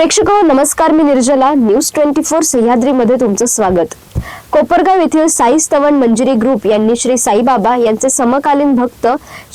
प्रेक्षक हो, नमस्कार मी निर्जला. न्यूज ट्वेंटी फोर सह्याद्रीमध्ये तुमचं स्वागत. कोपरगाव येथील साई स्तवन मंजिरी ग्रुप यांनी श्री साईबाबा यांचे समकालीन भक्त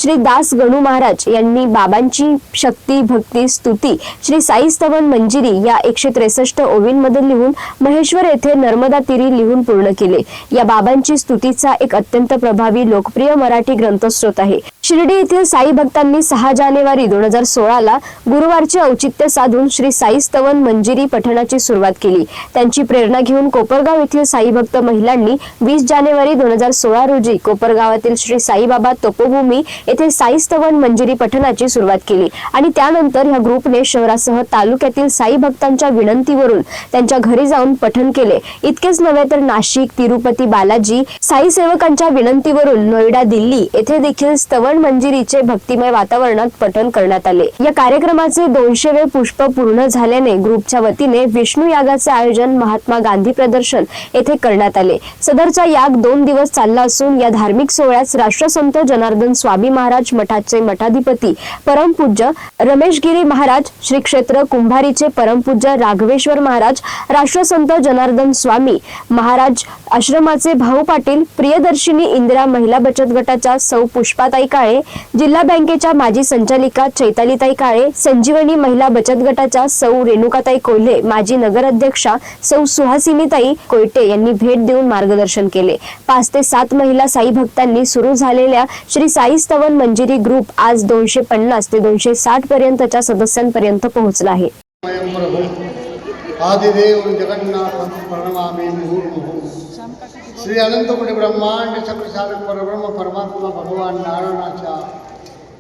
श्री दास गणू महाराज यांनी बाबांची शक्ती भक्ती स्तुती श्री साई स्तवन मंजिरी या एकशे त्रेसष्ट ओवींमध्ये लिहून महेश्वर येथे नर्मदा तिरी लिहून पूर्ण केले. या बाबांची स्तुतीचा एक अत्यंत प्रभावी लोकप्रिय मराठी ग्रंथस्रोत आहे. शिर्डी येथील साई भक्तांनी सहा जानेवारी दोन हजार सोळाला गुरुवारचे औचित्य साधून श्री साई स्तवन मंजिरी पठणाची सुरुवात केली. त्यांची प्रेरणा घेऊन कोपरगाव येथील साई भक्त महिलांनी वीस जानेवारी दोन हजार सोळा रोजी कोपरगावातील श्री साईबाबा तपोभूमी येथे साई स्तवन मंजिरी पठणाची सुरुवात केली. आणि त्यानंतर ह्या ग्रुपने शहरासह तालुक्यातील साई भक्तांच्या विनंतीवरून त्यांच्या घरी जाऊन पठण केले. इतकेच नव्हे तर नाशिक तिरुपती बालाजी साई सेवकांच्या विनंतीवरून नोएडा दिल्ली येथे देखील स्तवन मंजिरीचे भक्तिमय वातावरणात पठण करण्यात आले. या कार्यक्रमाचे दोनशे पुष्प पूर्ण झाल्याने ग्रुपच्या वतीने विष्णू यागाचे आयोजन महात्मा गांधी प्रदर्शन येथे करण्यात आले. सदरचा याग दोन दिवस चालला असून या धार्मिक सोहळ्यास राष्ट्रसंत जनार्दन स्वामी महाराज मठाचे मठाधिपती परमपूज्य रमेशगिरी महाराज श्री क्षेत्र कुंभारीचे परमपूज्य राघवेश्वर महाराज राष्ट्रसंत जनार्दन स्वामी महाराज आश्रमाचे भाऊ पाटील प्रियदर्शिनी इंदिरा महिला बचत गटाच्या सौ पुष्पाताई काळे जिल्हा बँकेच्या माजी संचालिका चैतालीताई काळे संजीवनी महिला बचत गटाच्या सौ रेणुकाताई कोल्हे माजी नगराध्यक्षा सौ सुहासिनीताई कोयटे यांनी भेट देऊन मार्गदर्शन केले. पाच ते सात महिला साई भक्तांनी सुरू झालेल्या श्री साई स्तवन मंजिरी ग्रुप आज दोनशे पन्नास ते दोनशे साठ पर्यंतच्या सदस्यांपर्यंत पोहोचला आहे. आदिदेव जगन्नाथ प्रणमामि श्री अनंतपुरी ब्रह्मांड चक्रसारक परब्रह्म परमात्मा भगवान नारायणाच्या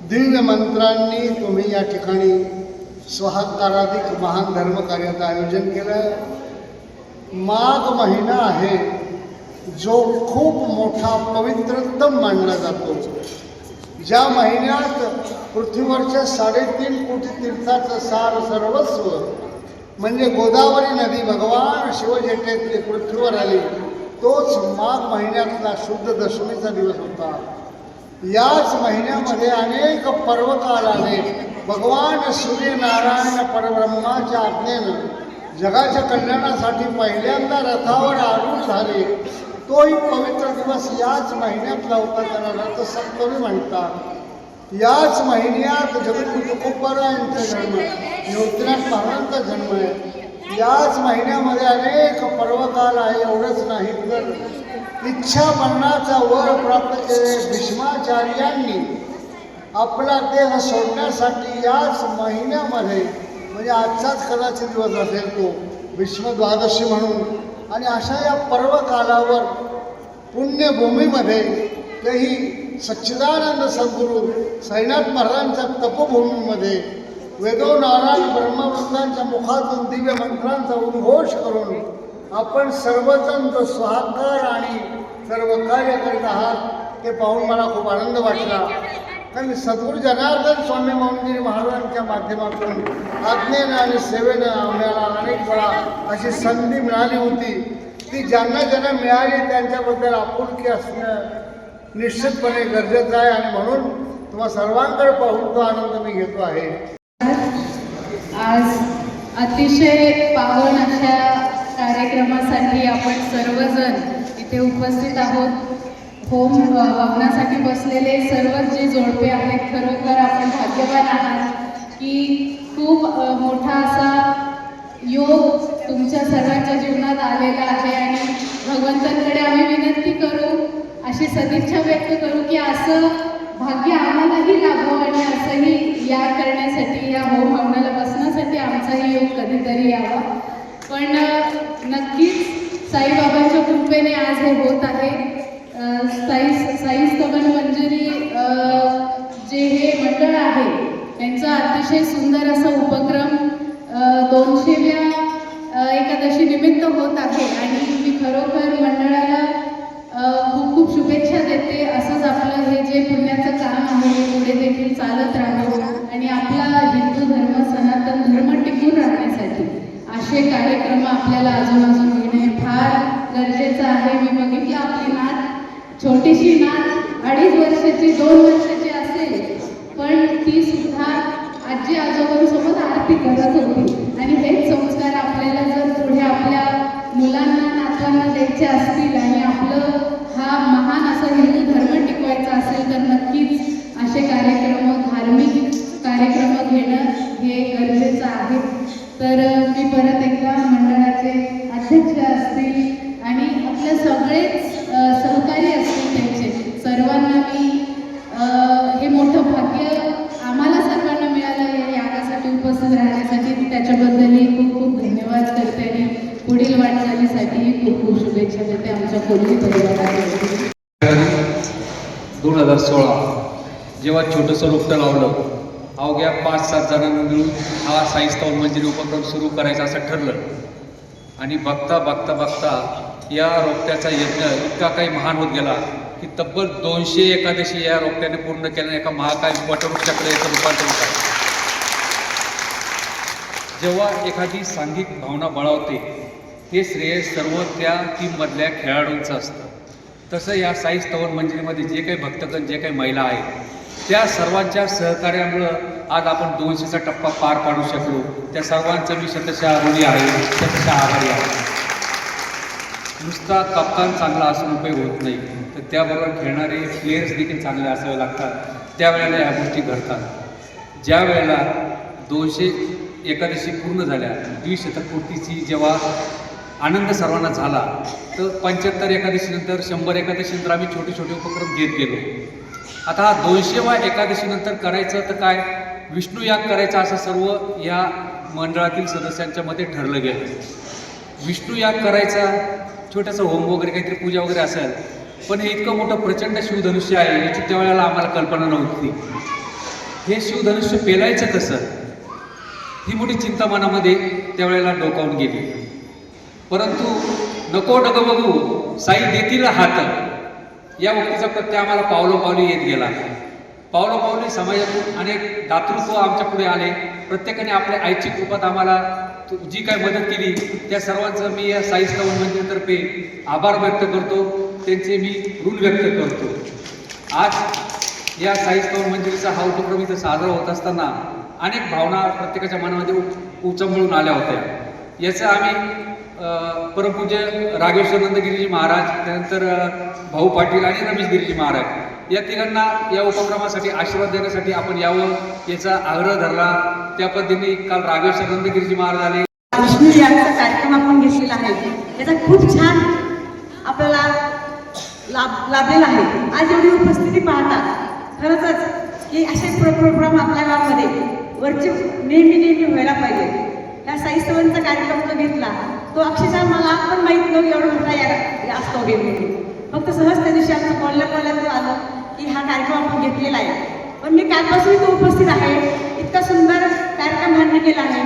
दिव्य मंत्रांनी तुम्ही या ठिकाणी स्वहकाराधिक महान धर्मकार्याचं आयोजन केलं. माघ महिना आहे जो खूप मोठा पवित्रतम मानला जातो. ज्या महिन्यात पृथ्वीवरच्या साडेतीन कोटी तीर्थाचं सार सर्वस्व म्हणजे गोदावरी नदी भगवान शिवजेठेतली पृथ्वीवर आली तोच माघ महिन्यातला शुद्ध दशमीचा दिवस होता. याच महिन्यामध्ये अनेक पर्वकाल आले भगवान सूर्यनारायण परब्रह्माच्या आज्ञेनं जगाच्या कल्याणासाठी पहिल्यांदा रथावर आरूढ झाले. तोही पवित्र दिवस याच महिन्यातला होता त्याला रथसप्तमी म्हणतात. याच महिन्यात जगद्गुरु तुकोबरायांचा जन्म योगनाथ महाराजांचा जन्म आहे. याच महिन्यामध्ये अनेक पर्वकाल आहे एवढंच नाही तर इच्छा मरणाचा वर प्राप्त केले भीष्माचार्यांनी आपला देह सोडण्यासाठी याच महिन्यामध्ये म्हणजे आजचाच कदाचित दिवस असेल तो विश्वद्वादशी म्हणून. आणि अशा या पर्वकालावर पुण्यभूमीमध्ये तेही सच्चिदानंद सद्गुरू साईनाथ महाराजांच्या तपभूमीमध्ये वेदो नारायण ब्रह्मवृंदांच्या मुखातून दिव्य मंत्रांचा उद्घोष करून आपण सर्वजण जो स्वाहाकार आणि सर्व कार्य करत आहात ते पाहून मला खूप आनंद वाटला. कारण सद्गुरू जनार्दन स्वामी मोहनगिरी महाराजांच्या माध्यमातून आज्ञेनं आणि सेवेनं आम्हाला अनेक वेळा अशी संधी मिळाली होती. ती ज्यांना ज्यांना मिळाली त्यांच्याबद्दल आपुलकी असणं निश्चितपणे गरजेचं आहे आणि म्हणून तुम्हा सर्वांकडे पाहून तो आनंद मी घेतो आहे. आज अतिशय पावन अशा कार्यक्रमासाठी आपण सर्वजण इथे उपस्थित आहोत. होम हवनासाठी बसलेले सर्वच जे जोडपे आहेत खरोखर आपण भाग्यवान आहात की खूप मोठा असा योग तुमच्या सर्वांच्या जीवनात आलेला आहे आणि भगवंतांकडे आम्ही विनंती करू अशी सदिच्छा व्यक्त करू की असं भाग्य आम्हालाही लाभो आणि असंही या करण्यासाठी या होम हवनाला बसण्यासाठी आमचाही योग कधीतरी यावा. पण नक्कीच साईबाबांच्या कृपेने आज हे होत आहे. साईस साई कमल स्तवन जे हे मंडळ आहे त्यांचा अतिशय सुंदर असा उपक्रम दोनशेव्या एकादशी निमित्त होत आहे आणि मी खरोखर मंडळाला खूप खूप शुभेच्छा देते. असंच आपलं हे जे पुण्याचं काम आहे हे पुढे देखील चालत राहावं आणि आपला हिंदू धर्म सनातन धर्म टिकून राहण्यासाठी असे कार्यक्रम आपल्याला अजून छोटीशी नात अडीच वर्षाची दोन वर्षाची असेल पण ती सुद्धा आजी आजोबांसोबत आरती करत होती. आणि हेच संस्कार आपल्याला जर पुढे आपल्या मुलांना नातवांना द्यायचे असतील आणि दोन हजार सोळा जेव्हा छोटंसं रोपटं लावलं अवघ्या पाच सात जणांना मिळून हा साई स्थावर मंजिरी उपक्रम सुरू करायचा असं ठरलं. आणि बघता बघता बघता या रोपट्याचा यज्ञ इतका काही महान होत गेला की तब्बल दोनशे एकादशी या रोपट्याने पूर्ण केल्याने एका महाकाय वटवृक्षाकडे याचं रूपांतर होतं. जेव्हा एखादी सांघिक भावना बळावते हे श्रेय सर्व त्या टीममधल्या खेळाडूंचं असतं. तसं या साई स्तवन मंजिरीमध्ये जे काही भक्तगण जे काही महिला आहेत त्या सर्वांच्या सहकार्यामुळं आज आपण दोनशेचा टप्पा पार पाडू शकलो. त्या सर्वांचं मी शतशः ऋणी आहे शतशः आभारी आहे. नुसता कप्तान चांगला असून उपयोग होत नाही. तर त्याबरोबर खेळणारे प्लेयर्स देखील चांगले असावे लागतात. त्यावेळेला या गोष्टी घडतात. ज्या वेळेला दोनशे एकादशी पूर्ण झाल्या द्विशतक पूर्तीची जेव्हा आनंद सर्वांना झाला. तर पंच्याहत्तर एकादशीनंतर शंभर एकादशीनंतर आम्ही छोटे छोटे उपक्रम घेत गेलो. आता हा दोनशेवा एकादशीनंतर करायचं तर काय? विष्णू याग करायचा असं सर्व या मंडळातील सदस्यांच्या मध्ये ठरलं गेलं. विष्णू याग करायचा छोटासा होम वगैरे काहीतरी पूजा वगैरे असेल पण हे इतकं मोठं प्रचंड शिवधनुष्य आहे याची त्यावेळेला आम्हाला कल्पना नव्हती. हे शिवधनुष्य पेलायचं कसं? ही मोठी चिंता मनामध्ये त्यावेळेला डोकावून गेली. परंतु नको नको बघू साई देतील हात. या उक्तीचा प्रत्यय आम्हाला पावलो पावली येत गेला. पावलोपावली समाजातून अनेक दातृत्व आमच्या पुढे आले. प्रत्येकाने आपल्या ऐच्छिक रूपात आम्हाला तु- जी काय मदत केली त्या सर्वांचं मी या साई स्तवन मंदिरातर्फे आभार व्यक्त करतो. त्यांचे मी ऋण व्यक्त करतो. आज या साई स्तवन मंदिराचा हा उपक्रम इथं साजरा होत असताना अनेक भावना प्रत्येकाच्या मनामध्ये उ- उचंबळून आल्या होत्या. याचं आम्ही परमपूज्य राघवेश्वर नंदगिरीजी महाराज त्यानंतर भाऊ पाटील आणि रमेश गिरीजी महाराज. या तिघांना या उपक्रमासाठी आशीर्वाद देण्यासाठी आपण यावं याचा आग्रह धरला. त्या पद्धतीने काल रागेश्वर नंदगिरीजी महाराज आले. विष्णू यागचा कार्यक्रम आपण घेतलेला आहे. याचा खूप छान आपल्याला लाभ लाभलेला आहे. आज एवढी उपस्थिती पाहता खरंच की असे प्रोग्राम आपल्या गावामध्ये वरचे नेहमी नेहमी व्हायला पाहिजे. या साई सवनचा कार्यक्रम जो घेतला. तो अक्षरशः मला पण माहीत नव्हती एवढं मोठा या असतो फक्त सहज त्या दिवशी आमचं बोलल्या बोलल्यात आलं की हा कार्यक्रम आपण घेतलेला आहे. पण मी कालपासून तो उपस्थित आहे. इतका सुंदर कार्यक्रम मान्य केला आहे.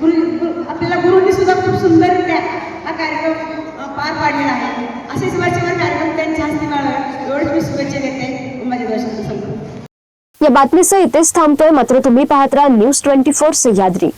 गुरु आपल्याला गुरुंनी सुद्धा खूप सुंदररित्या हा कार्यक्रम पार पाडलेला आहे. असेच वरचेवर कार्यक्रम त्यांच्या हस्ते व्हावे एवढंच मी शुभेच्छा देते. माझ्या दर्शन या बातमीसह इथेच थांबतोय मात्र तुम्ही पाहत राहा न्यूज ट्वेंटी फोर सह्याद्री